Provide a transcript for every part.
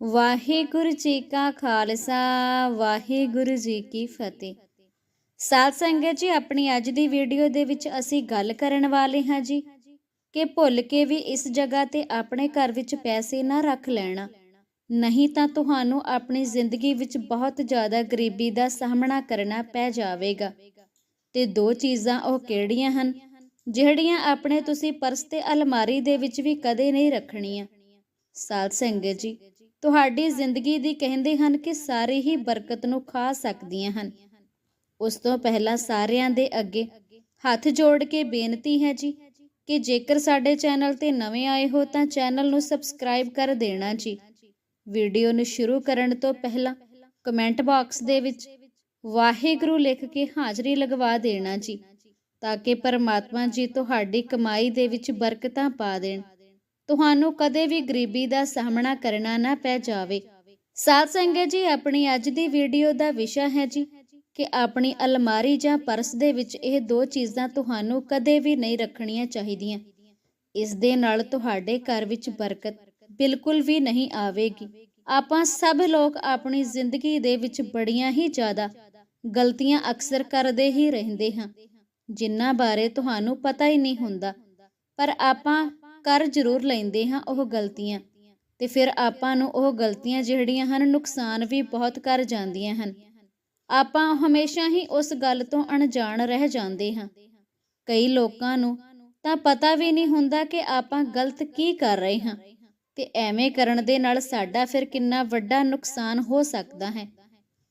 ਵਾਹਿਗੁਰੂ ਜੀ ਕਾ ਖਾਲਸਾ, ਵਾਹਿਗੁਰੂ ਜੀ ਕੀ ਫਤਿਹ। ਸਾਧ ਸੰਗਤ ਜੀ, ਆਪਣੀ ਅੱਜ ਦੀ ਵੀਡੀਓ ਦੇ ਵਿੱਚ ਅਸੀਂ ਗੱਲ ਕਰਨ ਵਾਲੇ ਹਾਂ ਜੀ ਕਿ ਭੁੱਲ ਕੇ ਵੀ ਇਸ ਜਗ੍ਹਾ ਤੇ ਆਪਣੇ ਘਰ ਵਿੱਚ ਪੈਸੇ ਨਾ ਰੱਖ ਲੈਣਾ। ਨਹੀਂ ਤਾਂ ਤੁਹਾਨੂੰ ਆਪਣੀ ਜ਼ਿੰਦਗੀ ਵਿੱਚ ਬਹੁਤ ਜ਼ਿਆਦਾ ਗਰੀਬੀ ਦਾ ਸਾਹਮਣਾ ਕਰਨਾ ਪੈ ਜਾਵੇਗਾ। ਤੇ ਦੋ ਚੀਜ਼ਾਂ ਉਹ ਕਿਹੜੀਆਂ ਹਨ? ਜਿਹੜੀਆਂ ਆਪਣੇ ਤੁਸੀਂ ਪਰਸ ਤੇ ਅਲਮਾਰੀ ਦੇ ਵਿੱਚ ਵੀ ਕਦੇ ਨਹੀਂ ਰੱਖਣੀਆਂ। ਸਾਧ ਸੰਗਤ ਜੀ ਤੁਹਾਡੀ ਜ਼ਿੰਦਗੀ ਦੀ ਕਹਿੰਦੇ ਹਨ ਕਿ ਸਾਰੇ ਹੀ ਬਰਕਤ ਨੂੰ ਖਾ ਸਕਦੀਆਂ ਹਨ। ਉਸ ਤੋਂ ਪਹਿਲਾਂ ਸਾਰਿਆਂ ਦੇ ਅੱਗੇ ਹੱਥ ਜੋੜ ਕੇ ਬੇਨਤੀ ਹੈ ਜੀ ਕਿ ਜੇਕਰ ਸਾਡੇ ਚੈਨਲ ਤੇ ਨਵੇਂ ਆਏ ਹੋ ਤਾਂ ਚੈਨਲ ਨੂੰ ਸਬਸਕ੍ਰਾਈਬ ਕਰ ਦੇਣਾ ਜੀ। ਵੀਡੀਓ ਨੂੰ ਸ਼ੁਰੂ ਕਰਨ ਤੋਂ ਪਹਿਲਾਂ ਕਮੈਂਟ ਬਾਕਸ ਦੇ ਵਿੱਚ ਵਾਹਿਗੁਰੂ ਲਿਖ ਕੇ ਹਾਜ਼ਰੀ ਲਗਵਾ ਦੇਣਾ ਜੀ, ਤਾਂ ਕਿ ਪਰਮਾਤਮਾ ਜੀ ਤੁਹਾਡੀ ਕਮਾਈ ਦੇ ਵਿੱਚ ਬਰਕਤਾਂ ਪਾ ਦੇਣ। ਤੁਹਾਨੂੰ ਕਦੇ ਵੀ ਗਰੀਬੀ ਦਾ ਸਾਹਮਣਾ ਕਰਨਾ ਨਾ ਪੈ ਜਾਵੇ। ਸਾਧ ਸੰਗਤ ਜੀ, ਆਪਣੀ ਅੱਜ ਦੀ ਵੀਡੀਓ ਦਾ ਵਿਸ਼ਾ ਹੈ ਜੀ ਕਿ ਆਪਣੀ ਅਲਮਾਰੀ ਜਾਂ ਪਰਸ ਦੇ ਵਿੱਚ ਇਹ ਦੋ ਚੀਜ਼ਾਂ ਤੁਹਾਨੂੰ ਕਦੇ ਵੀ ਨਹੀਂ ਰੱਖਣੀਆਂ ਚਾਹੀਦੀਆਂ। ਇਸ ਦੇ ਨਾਲ ਤੁਹਾਡੇ ਘਰ ਵਿੱਚ ਬਰਕਤ ਬਿਲਕੁਲ ਵੀ ਨਹੀਂ ਆਵੇਗੀ। ਆਪਾਂ ਸਭ ਲੋਕ ਆਪਣੀ ਜ਼ਿੰਦਗੀ ਦੇ ਵਿੱਚ ਬੜੀਆਂ ਹੀ ਜ਼ਿਆਦਾ ਗਲਤੀਆਂ ਅਕਸਰ ਕਰਦੇ ਹੀ ਰਹਿੰਦੇ ਹਾਂ। ਜਿਨ੍ਹਾਂ ਬਾਰੇ ਤੁਹਾਨੂੰ ਪਤਾ ਹੀ ਨਹੀਂ ਹੁੰਦਾ। ਪਰ ਆਪਾਂ ਕਰ ਜ਼ਰੂਰ ਲੈਂਦੇ ਹਾਂ ਉਹ ਗਲਤੀਆਂ। ਤੇ ਫਿਰ ਆਪਾਂ ਨੂੰ ਉਹ ਗਲਤੀਆਂ ਜਿਹੜੀਆਂ ਹਨ, ਨੁਕਸਾਨ ਵੀ ਬਹੁਤ ਕਰ ਜਾਂਦੀਆਂ ਹਨ। ਆਪਾਂ ਹਮੇਸ਼ਾ ਹੀ ਉਸ ਗੱਲ ਤੋਂ ਅਣਜਾਣ ਰਹਿ ਜਾਂਦੇ ਹਾਂ। ਕਈ ਲੋਕਾਂ ਨੂੰ ਤਾਂ ਪਤਾ ਵੀ ਨਹੀਂ ਹੁੰਦਾ ਕਿ ਆਪਾਂ ਗਲਤ ਕੀ ਕਰ ਰਹੇ ਹਾਂ। ਤੇ ਐਵੇਂ ਕਰਨ ਦੇ ਨਾਲ ਸਾਡਾ ਫਿਰ ਕਿੰਨਾ ਵੱਡਾ ਨੁਕਸਾਨ ਹੋ ਸਕਦਾ ਹੈ।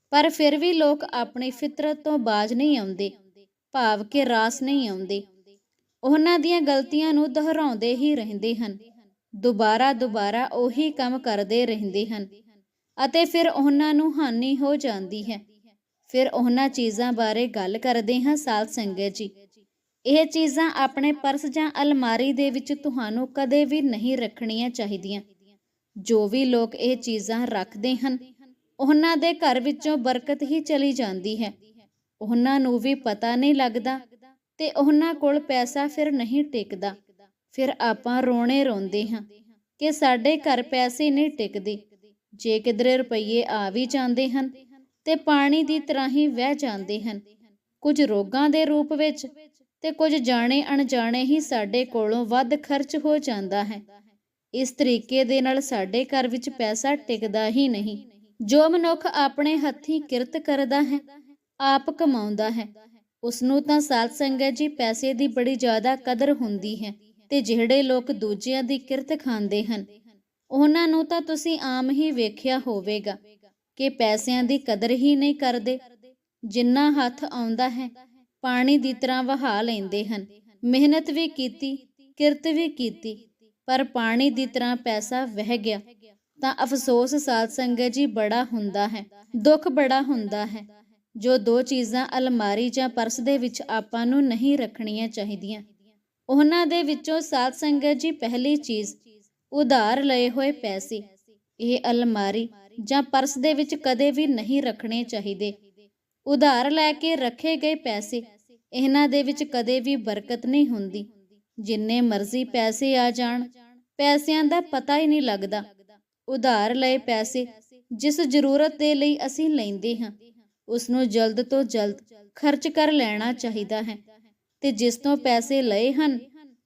ਪਰ ਫਿਰ ਵੀ ਲੋਕ ਆਪਣੀ ਫਿਤਰਤ ਤੋਂ ਬਾਜ ਨਹੀਂ ਆਉਂਦੇ, ਭਾਵ ਕਿ ਰਾਸ ਨਹੀਂ ਆਉਂਦੇ। ਉਹਨਾਂ ਦੀਆਂ ਗਲਤੀਆਂ ਨੂੰ ਦੁਹਰਾਉਂਦੇ ਹੀ ਰਹਿੰਦੇ ਹਨ। ਦੁਬਾਰਾ ਦੁਬਾਰਾ ਉਹੀ ਕੰਮ ਕਰਦੇ ਰਹਿੰਦੇ ਹਨ ਅਤੇ ਫਿਰ ਉਹਨਾਂ ਨੂੰ ਹਾਨੀ ਹੋ ਜਾਂਦੀ ਹੈ। ਫਿਰ ਉਹਨਾਂ ਚੀਜ਼ਾਂ ਬਾਰੇ ਗੱਲ ਕਰਦੇ ਹਾਂ ਸਾਧ ਸੰਗਤ ਜੀ। ਇਹ ਚੀਜ਼ਾਂ ਆਪਣੇ ਪਰਸ ਜਾਂ ਅਲਮਾਰੀ ਦੇ ਵਿੱਚ ਤੁਹਾਨੂੰ ਕਦੇ ਵੀ ਨਹੀਂ ਰੱਖਣੀਆਂ ਚਾਹੀਦੀਆਂ। ਜੋ ਵੀ ਲੋਕ ਇਹ ਚੀਜ਼ਾਂ ਰੱਖਦੇ ਹਨ, ਉਹਨਾਂ ਦੇ ਘਰ ਵਿੱਚੋਂ ਬਰਕਤ ਹੀ ਚਲੀ ਜਾਂਦੀ ਹੈ। ਉਹਨਾਂ ਨੂੰ ਵੀ ਪਤਾ ਨਹੀਂ ਲੱਗਦਾ ਤੇ ਉਹਨਾਂ ਕੋਲ ਪੈਸਾ ਫਿਰ ਨਹੀਂ ਟਿਕਦਾ। ਫਿਰ ਆਪਾਂ ਰੋਣੇ ਰੋਂਦੇ ਹਾਂ ਕਿ ਸਾਡੇ ਘਰ ਪੈਸੇ ਨਹੀਂ ਟਿਕਦੇ। ਜੇ ਕਿਧਰੇ ਰੁਪਈਏ ਆ ਵੀ ਜਾਂਦੇ ਹਨ ਤੇ ਪਾਣੀ ਦੀ ਤਰ੍ਹਾਂ ਹੀ ਵਹਿ ਜਾਂਦੇ ਹਨ। ਕੁਝ ਰੋਗਾਂ ਦੇ ਰੂਪ ਵਿੱਚ ਤੇ ਕੁਝ ਜਾਣੇ ਅਣਜਾਣੇ ਹੀ ਸਾਡੇ ਕੋਲੋਂ ਵੱਧ ਖਰਚ ਹੋ ਜਾਂਦਾ ਹੈ। ਇਸ ਤਰੀਕੇ ਦੇ ਨਾਲ ਸਾਡੇ ਘਰ ਵਿੱਚ ਪੈਸਾ ਟਿਕਦਾ ਹੀ ਨਹੀਂ। ਜੋ ਮਨੁੱਖ ਆਪਣੇ ਹੱਥੀਂ ਕਿਰਤ ਕਰਦਾ ਹੈ, ਆਪ ਕਮਾਉਂਦਾ ਹੈ। ਉਸ ਨੂੰ ਤਾਂ ਸਾਧ ਸੰਗਤ ਜੀ ਪੈਸੇ ਦੀ ਬੜੀ ਜ਼ਿਆਦਾ ਕਦਰ ਹੁੰਦੀ ਹੈ ਤੇ ਜਿਹੜੇ ਲੋਕ ਦੂਜਿਆਂ ਦੀ ਕਿਰਤ ਖਾਂਦੇ ਹਨ, ਉਹਨਾਂ ਨੂੰ ਤਾਂ ਤੁਸੀਂ ਆਮ ਹੀ ਵੇਖਿਆ ਹੋਵੇਗਾ ਕਿ ਪੈਸਿਆਂ ਦੀ ਕਦਰ ਹੀ ਨਹੀਂ ਕਰਦੇ, ਜਿੰਨਾ ਹੱਥ ਆਉਂਦਾ ਹੈ, ਪਾਣੀ ਦੀ ਤਰ੍ਹਾਂ ਵਹਾ ਲੈਂਦੇ ਹਨ, ਮਿਹਨਤ ਵੀ ਕੀਤੀ, ਕਿਰਤ ਵੀ ਕੀਤੀ, ਪਰ ਪਾਣੀ ਦੀ ਤਰ੍ਹਾਂ ਪੈਸਾ ਵਹਿ ਗਿਆ, ਤਾਂ ਅਫਸੋਸ ਸਾਧ ਸੰਗਤ ਜੀ ਬੜਾ ਹੁੰਦਾ ਹੈ, ਦੁੱਖ ਬੜਾ ਹੁੰਦਾ ਹੈ। ਜੋ ਦੋ ਚੀਜ਼ਾਂ ਅਲਮਾਰੀ ਜਾਂ ਪਰਸ ਦੇ ਵਿੱਚ ਆਪਾਂ ਨੂੰ ਨਹੀਂ ਰੱਖਣੀਆਂ ਚਾਹੀਦੀਆਂ। ਉਹਨਾਂ ਦੇ ਵਿੱਚੋਂ ਸਾਧ ਸੰਗਤ ਜੀ ਪਹਿਲੀ ਚੀਜ਼, ਉਧਾਰ ਲਏ ਹੋਏ ਪੈਸੇ। ਇਹ ਅਲਮਾਰੀ ਜਾਂ ਪਰਸ ਦੇ ਵਿੱਚ ਕਦੇ ਵੀ ਨਹੀਂ ਰੱਖਣੇ ਚਾਹੀਦੇ। ਉਧਾਰ ਲੈ ਕੇ ਰੱਖੇ ਗਏ ਪੈਸੇ, ਇਹਨਾਂ ਦੇ ਵਿੱਚ ਕਦੇ ਵੀ ਬਰਕਤ ਨਹੀਂ ਹੁੰਦੀ। ਜਿੰਨੇ ਮਰਜ਼ੀ ਪੈਸੇ ਆ ਜਾਣ, ਪੈਸਿਆਂ ਦਾ ਪਤਾ ਹੀ ਨਹੀਂ ਲੱਗਦਾ। ਉਧਾਰ ਲਏ ਪੈਸੇ, ਜਿਸ ਜ਼ਰੂਰਤ ਦੇ ਲਈ ਅਸੀਂ ਲੈਂਦੇ ਹਾਂ। ਉਸ ਨੂੰ ਜਲਦ ਤੋਂ ਜਲਦ ਖਰਚ ਕਰ ਲੈਣਾ ਚਾਹੀਦਾ ਹੈ ਤੇ ਜਿਸ ਤੋਂ ਪੈਸੇ ਲਏ ਹਨ,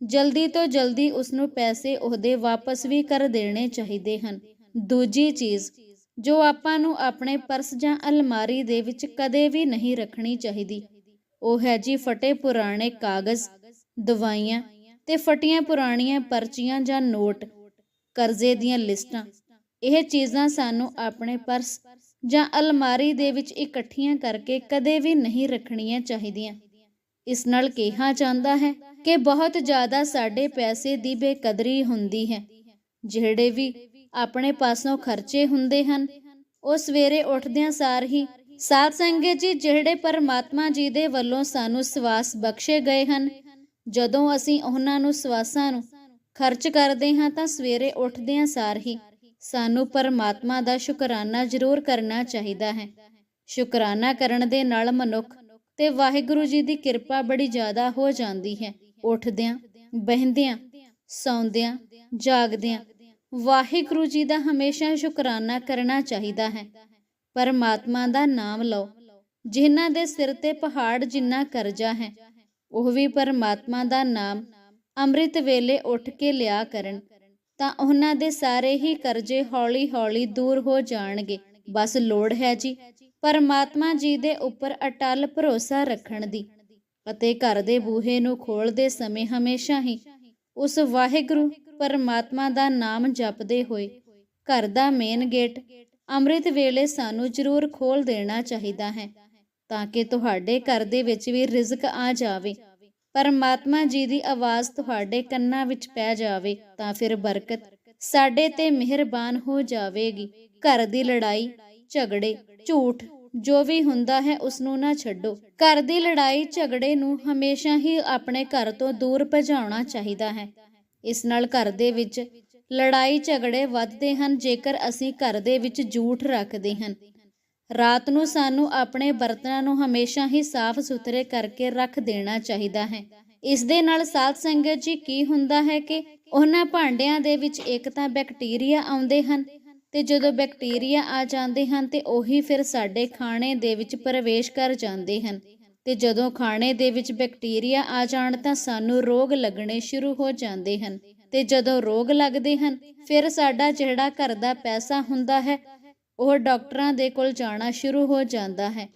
ਜਲਦੀ ਤੋਂ ਜਲਦੀ ਉਸ ਨੂੰ ਪੈਸੇ ਉਹਦੇ ਵਾਪਸ ਵੀ ਕਰ ਦੇਣੇ ਚਾਹੀਦੇ ਹਨ। ਦੂਜੀ ਚੀਜ਼, ਜੋ ਆਪਾਂ ਨੂੰ ਆਪਣੇ ਪਰਸ ਜਾਂ ਅਲਮਾਰੀ ਦੇ ਵਿੱਚ ਕਦੇ ਵੀ ਨਹੀਂ ਰੱਖਣੀ ਚਾਹੀਦੀ, ਉਹ ਹੈ ਜੀ ਫਟੇ ਪੁਰਾਣੇ ਕਾਗਜ਼, ਦਵਾਈਆਂ ਤੇ ਫਟੀਆਂ ਪੁਰਾਣੀਆਂ ਪਰਚੀਆਂ ਜਾਂ ਨੋਟ, ਕਰਜ਼ੇ ਦੀਆਂ ਲਿਸਟਾਂ। ਇਹ ਚੀਜ਼ਾਂ ਸਾਨੂੰ ਆਪਣੇ ਪਰਸ ਜਾਂ ਅਲਮਾਰੀ ਦੇ ਵਿੱਚ ਇਕੱਠੀਆਂ ਕਰਕੇ ਕਦੇ ਵੀ ਨਹੀਂ ਰੱਖਣੀਆਂ ਚਾਹੀਦੀਆਂ। ਇਸ ਨਾਲ ਕਿਹਾ ਜਾਂਦਾ ਹੈ ਕਿ ਬਹੁਤ ਜ਼ਿਆਦਾ ਸਾਡੇ ਪੈਸੇ ਦੀ ਬੇਕਦਰੀ ਹੁੰਦੀ ਹੈ। ਜਿਹੜੇ ਵੀ ਆਪਣੇ ਪਾਸੋਂ ਖਰਚੇ ਹੁੰਦੇ ਹਨ, ਉਹ ਸਵੇਰੇ ਉੱਠਦਿਆਂ ਸਾਰ ਹੀ ਸਾਧ ਸੰਗਤ ਜੀ ਜਿਹੜੇ ਪਰਮਾਤਮਾ ਜੀ ਦੇ ਵੱਲੋਂ ਸਾਨੂੰ ਸਵਾਸ ਬਖਸ਼ੇ ਗਏ ਹਨ, ਜਦੋਂ ਅਸੀਂ ਉਹਨਾਂ ਨੂੰ ਸਵਾਸਾਂ ਨੂੰ ਖਰਚ ਕਰਦੇ ਹਾਂ ਤਾਂ ਸਵੇਰੇ ਉੱਠਦਿਆਂ ਸਾਰ ਹੀ ਸਾਨੂੰ ਪਰਮਾਤਮਾ ਦਾ ਸ਼ੁਕਰਾਨਾ ਜ਼ਰੂਰ ਕਰਨਾ ਚਾਹੀਦਾ ਹੈ। ਸ਼ੁਕਰਾਨਾ ਕਰਨ ਦੇ ਨਾਲ ਮਨੁੱਖ ਤੇ ਵਾਹਿਗੁਰੂ ਜੀ ਦੀ ਕਿਰਪਾ ਬੜੀ ਜ਼ਿਆਦਾ ਹੋ ਜਾਂਦੀ ਹੈ। ਉੱਠਦਿਆਂ, ਬਹਿੰਦਿਆਂ, ਸੌਂਦਿਆਂ, ਜਾਗਦਿਆਂ ਵਾਹਿਗੁਰੂ ਜੀ ਦਾ ਹਮੇਸ਼ਾ ਸ਼ੁਕਰਾਨਾ ਕਰਨਾ ਚਾਹੀਦਾ ਹੈ। ਪਰਮਾਤਮਾ ਦਾ ਨਾਮ ਲਓ, ਜਿਨ੍ਹਾਂ ਦੇ ਸਿਰ ਤੇ ਪਹਾੜ ਜਿੰਨਾ ਕਰਜ਼ਾ ਹੈ, ਉਹ ਵੀ ਪਰਮਾਤਮਾ ਦਾ ਨਾਮ ਅੰਮ੍ਰਿਤ ਵੇਲੇ ਉੱਠ ਕੇ ਲਿਆ ਕਰਨ। ਤਾਂ ਉਹਨਾਂ ਦੇ ਸਾਰੇ ਹੀ ਕਰਜ਼ੇ ਹੌਲੀ-ਹੌਲੀ ਦੂਰ ਹੋ ਜਾਣਗੇ। ਬਸ ਲੋੜ ਹੈ ਜੀ, ਪਰਮਾਤਮਾ ਜੀ ਦੇ ਉੱਪਰ ਅਟਲ ਭਰੋਸਾ ਰੱਖਣ ਦੀ ਅਤੇ ਘਰ ਦੇ ਬੂਹੇ ਨੂੰ ਖੋਲਦੇ ਸਮੇਂ ਹਮੇਸ਼ਾ ਹੀ ਉਸ ਵਾਹਿਗੁਰੂ ਪਰਮਾਤਮਾ ਦਾ ਨਾਮ ਜਪਦੇ ਹੋਏ ਘਰ ਦਾ ਮੇਨ ਗੇਟ ਅੰਮ੍ਰਿਤ ਵੇਲੇ ਸਾਨੂੰ ਜ਼ਰੂਰ ਖੋਲ ਦੇਣਾ ਚਾਹੀਦਾ ਹੈ ਤਾਂ ਕਿ ਤੁਹਾਡੇ ਘਰ ਦੇ ਵਿੱਚ ਵੀ ਰਿਜ਼ਕ ਆ ਜਾਵੇ। ਪਰਮਾਤਮਾ ਜੀ ਦੀ ਆਵਾਜ਼ ਤੁਹਾਡੇ ਕੰਨਾਂ ਵਿੱਚ ਪੈ ਜਾਵੇ ਤਾਂ ਫਿਰ ਬਰਕਤ ਸਾਡੇ ਤੇ ਮਿਹਰਬਾਨ ਹੋ ਜਾਵੇਗੀ। ਘਰ ਦੀ ਲੜਾਈ, ਝਗੜੇ, ਝੂਠ, ਜੋ ਵੀ ਹੁੰਦਾ ਹੈ ਉਸ ਨੂੰ ਨਾ ਛੱਡੋ। ਘਰ ਦੀ ਲੜਾਈ, ਝਗੜੇ ਨੂੰ ਹਮੇਸ਼ਾ ਹੀ ਆਪਣੇ ਘਰ ਤੋਂ ਦੂਰ ਭਜਾਉਣਾ ਚਾਹੀਦਾ ਹੈ। ਇਸ ਨਾਲ ਘਰ ਦੇ ਵਿੱਚ ਲੜਾਈ, ਝਗੜੇ ਵੱਧਦੇ ਹਨ ਜੇਕਰ ਅਸੀਂ ਘਰ ਦੇ ਵਿੱਚ ਝੂਠ ਰੱਖਦੇ ਹਨ। ਰਾਤ ਨੂੰ ਸਾਨੂੰ ਆਪਣੇ ਬਰਤਨਾਂ ਨੂੰ ਹਮੇਸ਼ਾ ਹੀ ਸਾਫ਼ ਸੁਥਰੇ ਕਰਕੇ ਰੱਖ ਦੇਣਾ ਚਾਹੀਦਾ ਹੈ। ਇਸ ਦੇ ਨਾਲ ਸਾਧ ਸੰਗਤ ਜੀ ਕੀ ਹੁੰਦਾ ਹੈ ਕਿ ਉਹਨਾਂ ਭਾਂਡਿਆਂ ਦੇ ਵਿੱਚ ਇੱਕ ਤਾਂ ਬੈਕਟੀਰੀਆ ਆਉਂਦੇ ਹਨ ਤੇ ਜਦੋਂ ਬੈਕਟੀਰੀਆ ਆ ਜਾਂਦੇ ਹਨ ਤੇ ਉਹੀ ਫਿਰ ਸਾਡੇ ਖਾਣੇ ਦੇ ਵਿੱਚ ਪ੍ਰਵੇਸ਼ ਕਰ ਜਾਂਦੇ ਹਨ ਤੇ ਜਦੋਂ ਖਾਣੇ ਦੇ ਵਿੱਚ ਬੈਕਟੀਰੀਆ ਆ ਜਾਣ ਤਾਂ ਸਾਨੂੰ ਰੋਗ ਲੱਗਣੇ ਸ਼ੁਰੂ ਹੋ ਜਾਂਦੇ ਹਨ ਤੇ ਜਦੋਂ ਰੋਗ ਲੱਗਦੇ ਹਨ ਫਿਰ ਸਾਡਾ ਜਿਹੜਾ ਘਰ ਦਾ ਪੈਸਾ ਹੁੰਦਾ ਹੈ ਉਹ ਡਾਕਟਰਾਂ ਦੇ ਕੋਲ ਜਾਣਾ ਸ਼ੁਰੂ ਹੋ ਜਾਂਦਾ ਹੈ।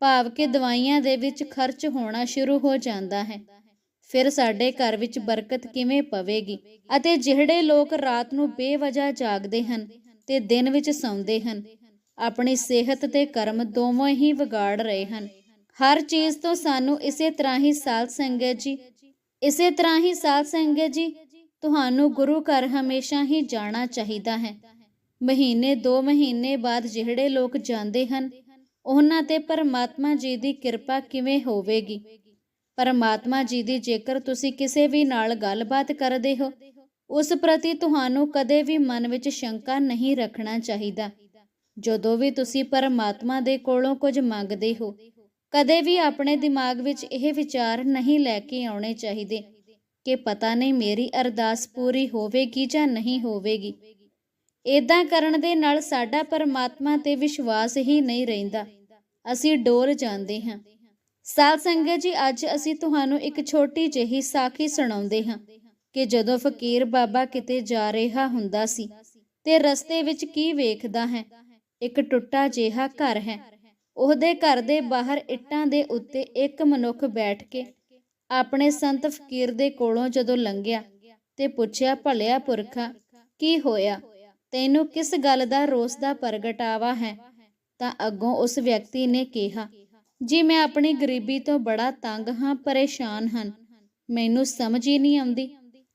ਭਾਵ ਕਿ ਦਵਾਈਆਂ ਦੇ ਵਿੱਚ ਖਰਚ ਹੋਣਾ ਸ਼ੁਰੂ ਹੋ ਜਾਂਦਾ ਹੈ। ਫਿਰ ਸਾਡੇ ਘਰ ਵਿੱਚ ਬਰਕਤ ਕਿਵੇਂ ਪਵੇਗੀ? ਅਤੇ ਜਿਹੜੇ ਲੋਕ ਰਾਤ ਨੂੰ ਬੇਵਜ੍ਹਾ ਜਾਗਦੇ ਹਨ ਤੇ ਦਿਨ ਵਿੱਚ ਸੌਂਦੇ ਹਨ, ਆਪਣੀ ਸਿਹਤ ਤੇ ਕਰਮ ਦੋਵੇਂ ਹੀ ਵਿਗਾੜ ਰਹੇ ਹਨ। ਹਰ ਚੀਜ਼ ਤੋਂ ਸਾਨੂੰ ਇਸੇ ਤਰ੍ਹਾਂ ਹੀ ਸਾਧ ਸੰਗਤ ਜੀ। ਇਸੇ ਤਰ੍ਹਾਂ ਹੀ ਸਾਧ ਸੰਗਤ ਜੀ, ਤੁਹਾਨੂੰ ਗੁਰੂ ਘਰ ਹਮੇਸ਼ਾ ਹੀ ਜਾਣਾ ਚਾਹੀਦਾ ਹੈ। ਮਹੀਨੇ 2 ਮਹੀਨੇ ਬਾਅਦ ਜਿਹੜੇ ਲੋਕ ਜਾਂਦੇ ਹਨ, ਉਹਨਾਂ ਤੇ ਪਰਮਾਤਮਾ ਜੀ ਦੀ ਕਿਰਪਾ ਕਿਵੇਂ ਹੋਵੇਗੀ? ਪਰਮਾਤਮਾ ਜੀ ਦੀ ਜੇਕਰ ਤੁਸੀਂ ਕਿਸੇ ਵੀ ਨਾਲ ਗੱਲਬਾਤ ਕਰਦੇ ਹੋ, ਉਸ ਪ੍ਰਤੀ ਤੁਹਾਨੂੰ ਕਦੇ ਵੀ ਮਨ ਵਿੱਚ ਸ਼ੰਕਾ ਨਹੀਂ ਰੱਖਣਾ ਚਾਹੀਦਾ। ਜਦੋਂ ਵੀ ਤੁਸੀਂ ਪਰਮਾਤਮਾ ਦੇ ਕੋਲੋਂ ਕੁਝ ਮੰਗਦੇ ਹੋ, ਕਦੇ ਵੀ ਆਪਣੇ ਦਿਮਾਗ ਵਿੱਚ ਇਹ ਵਿਚਾਰ ਨਹੀਂ ਲੈ ਕੇ ਆਉਣੇ ਚਾਹੀਦੇ ਕਿ ਪਤਾ ਨਹੀਂ ਮੇਰੀ ਅਰਦਾਸ ਪੂਰੀ ਹੋਵੇਗੀ ਜਾਂ ਨਹੀਂ ਹੋਵੇਗੀ। ਇਦਾਂ ਕਰਨ ਦੇ ਨਾਲ ਸਾਡਾ ਪਰਮਾਤਮਾ ਤੇ ਵਿਸ਼ਵਾਸ ਹੀ ਨਹੀਂ ਰਹਿੰਦਾ। ਅਸੀਂ ਡੋਲ ਜਾਂਦੇ ਹਾਂ। ਸਾਧ ਸੰਗਤ ਜੀ, ਅੱਜ ਅਸੀਂ ਤੁਹਾਨੂੰ ਇੱਕ ਛੋਟੀ ਜਿਹੀ ਸਾਖੀ ਸੁਣਾਉਂਦੇ ਹਾਂ ਕਿ ਜਦੋਂ ਫਕੀਰ ਬਾਬਾ ਕਿਤੇ ਜਾ ਰਿਹਾ ਹੁੰਦਾ ਸੀ ਤੇ ਰਸਤੇ ਵਿੱਚ ਕੀ ਵੇਖਦਾ ਹੈ? ਇੱਕ ਟੁੱਟਾ ਜਿਹਾ ਘਰ ਹੈ। ਉਹਦੇ ਘਰ ਦੇ ਬਾਹਰ ਇੱਟਾਂ ਦੇ ਉੱਤੇ ਇੱਕ ਮਨੁੱਖ ਬੈਠ ਕੇ ਆਪਣੇ ਸੰਤ ਫਕੀਰ ਦੇ ਕੋਲੋਂ ਜਦੋਂ ਲੰਘਿਆ ਤੇ ਪੁੱਛਿਆ, ਭਲਿਆ ਪੁਰਖਾ, ਕੀ ਹੋਇਆ? ਤੈਨੂੰ ਕਿਸ ਗੱਲ ਦਾ ਰੋਸ ਦਾ ਪ੍ਰਗਟਾਵਾ ਹੈ? ਤਾਂ ਅੱਗੋਂ ਉਸ ਵਿਅਕਤੀ ਨੇ ਕਿਹਾ, ਜੀ, ਮੈਂ ਆਪਣੀ ਗਰੀਬੀ ਤੋਂ ਬੜਾ ਤੰਗ ਹਾਂ, ਪਰੇਸ਼ਾਨ ਹਾਂ ਮੈਨੂੰ ਸਮਝ ਹੀ ਨਹੀਂ ਆਉਂਦੀ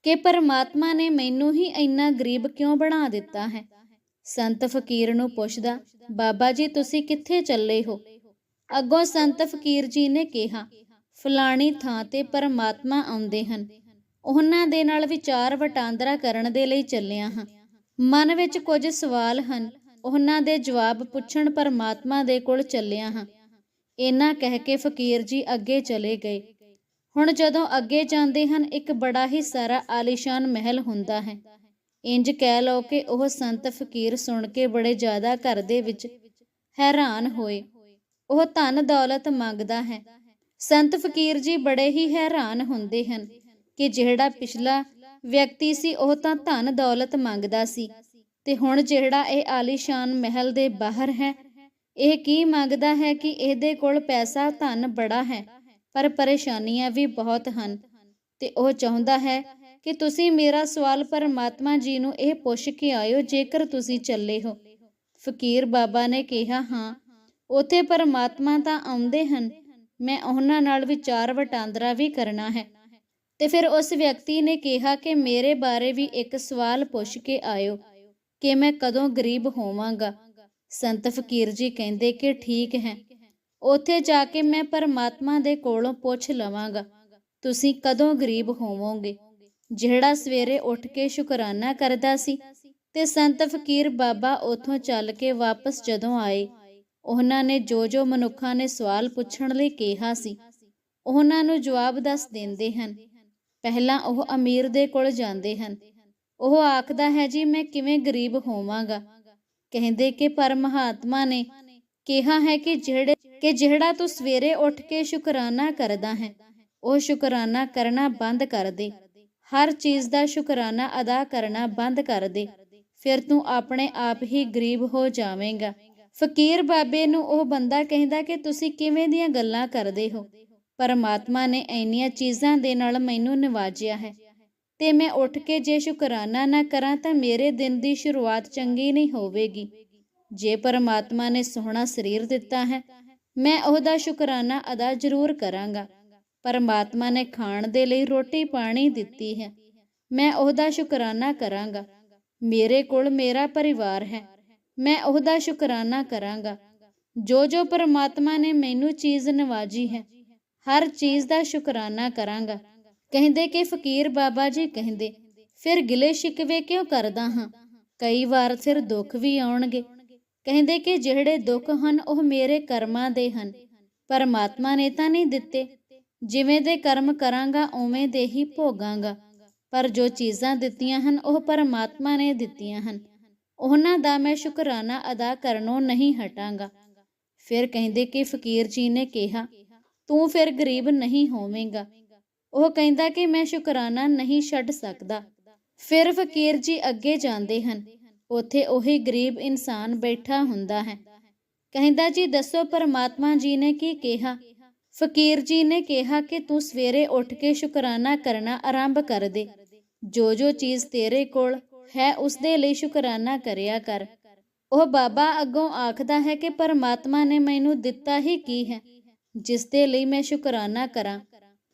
ਕਿ ਪਰਮਾਤਮਾ ਨੇ ਮੈਨੂੰ ਹੀ ਇੰਨਾ ਗਰੀਬ ਕਿਉਂ ਬਣਾ ਦਿੱਤਾ ਹੈ? ਸੰਤ ਫਕੀਰ ਨੂੰ ਪੁੱਛਦਾ, ਬਾਬਾ ਜੀ, ਤੁਸੀਂ ਕਿੱਥੇ ਚੱਲੇ ਹੋ? ਅੱਗੋਂ ਸੰਤ ਫਕੀਰ ਜੀ ਨੇ ਕਿਹਾ, ਫਲਾਣੀ ਥਾਂ ਤੇ ਪਰਮਾਤਮਾ ਆਉਂਦੇ ਹਨ। ਉਹਨਾਂ ਦੇ ਨਾਲ ਵਿਚਾਰ ਵਟਾਂਦਰਾ ਕਰਨ ਦੇ ਲਈ ਚੱਲਿਆ ਹਾਂ। ਮਨ ਵਿੱਚ ਕੁਝ ਸਵਾਲ ਹਨ। ਉਹਨਾਂ ਦੇ ਜਵਾਬ ਪੁੱਛਣ ਪਰਮਾਤਮਾ ਦੇ ਕੋਲ ਚੱਲਿਆ ਹਾਂ। ਇਹਨਾਂ ਕਹਿ ਕੇ ਫਕੀਰ ਜੀ ਅੱਗੇ ਚਲੇ ਗਏ। ਹੁਣ ਜਦੋਂ ਅੱਗੇ ਜਾਂਦੇ ਹਨ, ਇੱਕ ਬੜਾ ਹੀ ਸਾਰਾ ਆਲੀਸ਼ਾਨ ਮਹਿਲ ਹੁੰਦਾ ਹੈ। ਇੰਜ ਕਹਿ ਲਓ ਕਿ ਉਹ ਸੰਤ ਫਕੀਰ ਸੁਣ ਕੇ ਬੜੇ ਜ਼ਿਆਦਾ ਘਰ ਦੇ ਵਿੱਚ ਹੈਰਾਨ ਹੋਏ। ਉਹ ਧਨ ਦੌਲਤ ਮੰਗਦਾ ਹੈ। ਸੰਤ ਫਕੀਰ ਜੀ ਬੜੇ ਹੀ ਹੈਰਾਨ ਹੁੰਦੇ ਹਨ ਕਿ ਜਿਹੜਾ ਪਿਛਲਾ ਵਿਅਕਤੀ ਸੀ, ਉਹ ਤਾਂ ਧਨ ਦੌਲਤ ਮੰਗਦਾ ਸੀ। ਤੇ ਹੁਣ ਜਿਹੜਾ ਇਹ ਆਲੀਸ਼ਾਨ ਮਹਿਲ ਦੇ ਬਾਹਰ ਹੈ, ਇਹ ਕੀ ਮੰਗਦਾ ਹੈ ਕਿ ਇਹਦੇ ਕੋਲ ਪੈਸਾ, ਧਨ ਬੜਾ ਹੈ, ਪਰ ਪਰੇਸ਼ਾਨੀਆਂ ਵੀ ਬਹੁਤ ਹਨ। ਤੇ ਉਹ ਚਾਹੁੰਦਾ ਹੈ ਕਿ ਤੁਸੀਂ ਮੇਰਾ ਸਵਾਲ ਪਰਮਾਤਮਾ ਜੀ ਨੂੰ ਇਹ ਪੁੱਛ ਕੇ ਆਇਓ, ਜੇਕਰ ਤੁਸੀਂ ਚੱਲੇ ਹੋ। ਫਕੀਰ ਬਾਬਾ ਨੇ ਕਿਹਾ, ਹਾਂ। ਉਥੇ ਪਰਮਾਤਮਾ ਤਾਂ ਆਉਂਦੇ ਹਨ। ਮੈਂ ਉਹਨਾਂ ਨਾਲ ਵਿਚਾਰ ਵਟਾਂਦਰਾ ਵੀ ਕਰਨਾ ਹੈ। ਤੇ ਫਿਰ ਉਸ ਵਿਅਕਤੀ ਨੇ ਕਿਹਾ ਕਿ ਮੇਰੇ ਬਾਰੇ ਵੀ ਇੱਕ ਸਵਾਲ ਪੁੱਛ ਕੇ ਆਇਓ ਕਿ ਮੈਂ ਕਦੋਂ ਗਰੀਬ ਹੋਵਾਂਗਾ। ਸੰਤ ਫਕੀਰ ਜੀ ਕਹਿੰਦੇ ਕਿ ਠੀਕ ਹੈ। ਉੱਥੇ ਜਾ ਕੇ ਮੈਂ ਪਰਮਾਤਮਾ ਦੇ ਕੋਲੋਂ ਪੁੱਛ ਲਵਾਂਗਾ, ਤੁਸੀਂ ਕਦੋਂ ਗਰੀਬ ਹੋਵੋਗੇ? ਜਿਹੜਾ ਸਵੇਰੇ ਉੱਠ ਕੇ ਸ਼ੁਕਰਾਨਾ ਕਰਦਾ ਸੀ ਤੇ ਸੰਤ ਫਕੀਰ ਬਾਬਾ ਉਥੋਂ ਚੱਲ ਕੇ ਵਾਪਸ ਜਦੋਂ ਆਏ, ਉਹਨਾਂ ਨੇ ਜੋ ਜੋ ਮਨੁੱਖਾਂ ਨੇ ਸਵਾਲ ਪੁੱਛਣ ਲਈ ਕਿਹਾ ਸੀ, ਉਹਨਾਂ ਨੂੰ ਜਵਾਬ ਦੱਸ ਦਿੰਦੇ ਹਨ ਪਹਿਲਾਂ ਉਹ ਅਮੀਰ ਦੇ ਕੋਲ ਜਾਂਦੇ ਹਨ। ਉਹ ਆਖਦਾ ਹੈ, ਜੀ, ਮੈਂ ਕਿਵੇਂ ਗਰੀਬ ਹੋਵਾਂਗਾ? ਕਹਿੰਦੇ ਕਿ ਪਰ ਮਹਾਤਮਾ ਨੇ ਕਿਹਾ ਹੈ ਕਿ ਜਿਹੜੇ ਕਿ ਜਿਹੜਾ ਤੂੰ ਸਵੇਰੇ ਉੱਠ ਕੇ ਸ਼ੁਕਰਾਨਾ ਕਰਦਾ ਹੈ, ਉਹ ਸ਼ੁਕਰਾਨਾ ਕਰਨਾ ਬੰਦ ਕਰ ਦੇ। ਹਰ ਚੀਜ਼ ਦਾ ਸ਼ੁਕਰਾਨਾ ਅਦਾ ਕਰਨਾ ਬੰਦ ਕਰ ਦੇ। ਫਿਰ ਤੂੰ ਆਪਣੇ ਆਪ ਹੀ ਗਰੀਬ ਹੋ ਜਾਵੇਂਗਾ। ਫਕੀਰ ਬਾਬੇ ਨੂੰ ਉਹ ਬੰਦਾ ਕਹਿੰਦਾ ਕਿ ਤੁਸੀਂ ਕਿਵੇਂ ਦੀਆਂ ਗੱਲਾਂ ਕਰਦੇ ਹੋ? ਪਰਮਾਤਮਾ ਨੇ ਇੰਨੀਆਂ ਚੀਜ਼ਾਂ ਦੇ ਨਾਲ ਮੈਨੂੰ ਨਿਵਾਜਿਆ ਹੈ। ਤੇ ਮੈਂ ਉੱਠ ਕੇ ਜੇ ਸ਼ੁਕਰਾਨਾ ਨਾ ਕਰਾਂ ਤਾਂ ਮੇਰੇ ਦਿਨ ਦੀ ਸ਼ੁਰੂਆਤ ਚੰਗੀ ਨਹੀਂ ਹੋਵੇਗੀ। ਜੇ ਪਰਮਾਤਮਾ ਨੇ ਸੋਹਣਾ ਸਰੀਰ ਦਿੱਤਾ ਹੈ, ਮੈਂ ਉਹਦਾ ਸ਼ੁਕਰਾਨਾ ਅਦਾ ਜ਼ਰੂਰ ਕਰਾਂਗਾ। ਪਰਮਾਤਮਾ ਨੇ ਖਾਣ ਦੇ ਲਈ ਰੋਟੀ ਪਾਣੀ ਦਿੱਤੀ ਹੈ, ਮੈਂ ਉਹਦਾ ਸ਼ੁਕਰਾਨਾ ਕਰਾਂਗਾ। ਮੇਰੇ ਕੋਲ ਮੇਰਾ ਪਰਿਵਾਰ ਹੈ, ਮੈਂ ਉਹਦਾ ਸ਼ੁਕਰਾਨਾ ਕਰਾਂਗਾ। ਜੋ ਜੋ ਪਰਮਾਤਮਾ ਨੇ ਮੈਨੂੰ ਚੀਜ਼ ਨਵਾਜੀ ਹੈ ਹਰ ਚੀਜ਼ ਦਾ ਸ਼ੁਕਰਾਨਾ ਕਰਾਂਗਾ। ਕਹਿੰਦੇ ਕਿ ਫਕੀਰ ਬਾਬਾ ਜੀ ਕਹਿੰਦੇ, ਫਿਰ ਗਿਲੇ ਸ਼ਿਕਵੇ ਕਿਉਂ ਕਰਦਾ ਹਾਂ? ਕਈ ਵਾਰ ਫਿਰ ਦੁੱਖ ਵੀ ਆਉਣਗੇ। ਕਹਿੰਦੇ ਕਿ ਜਿਹੜੇ ਦੁੱਖ ਹਨ ਉਹ ਮੇਰੇ ਕਰਮਾਂ ਦੇ ਹਨ, ਪਰਮਾਤਮਾ ਨੇ ਤਾਂ ਨਹੀਂ ਦਿੱਤੇ। ਜਿਵੇਂ ਦੇ ਕਰਮ ਕਰਾਂਗਾ, ਉਵੇਂ ਦੇ ਹੀ ਭੋਗਾਂਗਾ। ਪਰ ਜੋ ਚੀਜ਼ਾਂ ਦਿੱਤੀਆਂ ਹਨ ਉਹ ਪਰਮਾਤਮਾ ਨੇ ਦਿੱਤੀਆਂ ਹਨ। ਉਹਨਾਂ ਦਾ ਮੈਂ ਸ਼ੁਕਰਾਨਾ ਅਦਾ ਕਰਨੋਂ ਨਹੀਂ ਹਟਾਂਗਾ। ਫਿਰ ਕਹਿੰਦੇ ਕਿ ਫਕੀਰ ਜੀ ਨੇ ਕਿਹਾ ਤੂੰ ਫਿਰ ਗਰੀਬ ਨਹੀਂ ਹੋਵੇਂਗਾ। ਉਹ ਕਹਿੰਦਾ ਕਿ ਮੈਂ ਸ਼ੁਕਰਾਨਾ ਨਹੀਂ ਛੱਡ ਸਕਦਾ। ਫਿਰ ਫਕੀਰ ਜੀ ਅੱਗੇ ਜਾਂਦੇ ਹਨ। ਉੱਥੇ ਉਹੀ ਗਰੀਬ ਇਨਸਾਨ ਬੈਠਾ ਹੁੰਦਾ ਹੈ। ਕਹਿੰਦਾ ਜੀ, ਦੱਸੋ, ਪਰਮਾਤਮਾ ਜੀ ਨੇ ਕੀ ਕਿਹਾ? ਫਕੀਰ ਜੀ ਨੇ ਕਿਹਾ ਕਿ ਤੂੰ ਸਵੇਰੇ ਉੱਠ ਕੇ ਸ਼ੁਕਰਾਨਾ ਕਰਨਾ ਆਰੰਭ ਕਰ ਦੇ। ਜੋ ਜੋ ਚੀਜ਼ ਤੇਰੇ ਕੋਲ ਹੈ, ਉਸ ਦੇ ਲਈ ਸ਼ੁਕਰਾਨਾ ਕਰਿਆ ਕਰ। ਉਹ ਬਾਬਾ ਅੱਗੋਂ ਆਖਦਾ ਹੈ ਕਿ ਪਰਮਾਤਮਾ ਨੇ ਮੈਨੂੰ ਦਿੱਤਾ ਹੀ ਕੀ ਹੈ। ਜਿਸ ਦੇ ਲਈ ਮੈਂ ਸ਼ੁਕਰਾਨਾ ਕਰਾਂ।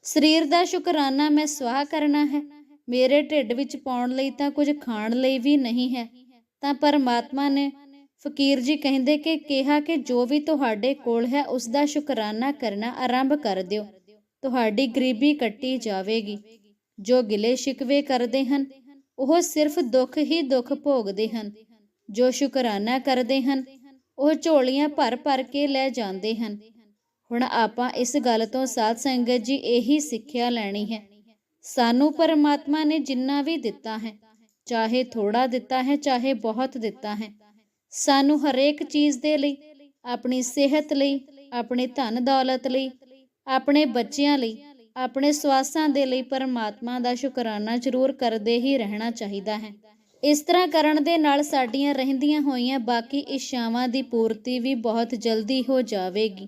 ਸਰੀਰ ਦਾ ਸ਼ੁਕਰਾਨਾ ਮੈਂ ਸਵਾਹ ਕਰਨਾ ਹੈ। ਮੇਰੇ ਢਿੱਡ ਵਿੱਚ ਪਾਉਣ ਲਈ ਤਾਂ ਕੁਝ ਖਾਣ ਲਈ ਵੀ ਨਹੀਂ ਹੈ। ਤਾਂ ਪਰਮਾਤਮਾ ਨੇ ਫਕੀਰ ਜੀ ਕਹਿੰਦੇ ਕਿ ਕਿਹਾ ਕਿ ਜੋ ਵੀ ਤੁਹਾਡੇ ਕੋਲ ਹੈ, ਉਸ ਦਾ ਸ਼ੁਕਰਾਨਾ ਕਰਨਾ ਆਰੰਭ ਕਰ ਦਿਓ। ਤੁਹਾਡੀ ਗਰੀਬੀ ਕੱਟੀ ਜਾਵੇਗੀ। ਜੋ ਗਿਲੇ ਸ਼ਿਕਵੇ ਕਰਦੇ ਹਨ, ਉਹ ਸਿਰਫ ਦੁੱਖ ਹੀ ਦੁੱਖ ਭੋਗਦੇ ਹਨ। ਜੋ ਸ਼ੁਕਰਾਨਾ ਕਰਦੇ ਹਨ, ਉਹ ਝੋਲੀਆਂ ਭਰ ਭਰ ਕੇ ਲੈ ਜਾਂਦੇ ਹਨ। ਹੁਣ ਆਪਾਂ ਇਸ ਗੱਲ ਤੋਂ ਸਾਧ ਸੰਗਤ ਜੀ ਇਹੀ ਸਿੱਖਿਆ ਲੈਣੀ ਹੈ। ਸਾਨੂੰ ਪਰਮਾਤਮਾ ਨੇ ਜਿੰਨਾ ਵੀ ਦਿੱਤਾ ਹੈ, ਚਾਹੇ ਥੋੜਾ ਦਿੱਤਾ ਹੈ, ਚਾਹੇ ਬਹੁਤ ਦਿੱਤਾ ਹੈ, ਸਾਨੂੰ ਹਰੇਕ ਚੀਜ਼ ਦੇ ਲਈ, ਆਪਣੀ ਸਿਹਤ ਲਈ, ਆਪਣੇ ਧਨ ਦੌਲਤ ਲਈ, ਆਪਣੇ ਬੱਚਿਆਂ ਲਈ, ਆਪਣੇ ਸਵਾਸਾਂ ਦੇ ਲਈ ਪਰਮਾਤਮਾ ਦਾ ਸ਼ੁਕਰਾਨਾ ਜ਼ਰੂਰ ਕਰਦੇ ਹੀ ਰਹਿਣਾ ਚਾਹੀਦਾ ਹੈ। ਇਸ ਤਰ੍ਹਾਂ ਕਰਨ ਦੇ ਨਾਲ ਸਾਡੀਆਂ ਰਹਿੰਦੀਆਂ ਹੋਈਆਂ ਬਾਕੀ ਇੱਛਾਵਾਂ ਦੀ ਪੂਰਤੀ ਵੀ ਬਹੁਤ ਜਲਦੀ ਹੋ ਜਾਵੇਗੀ।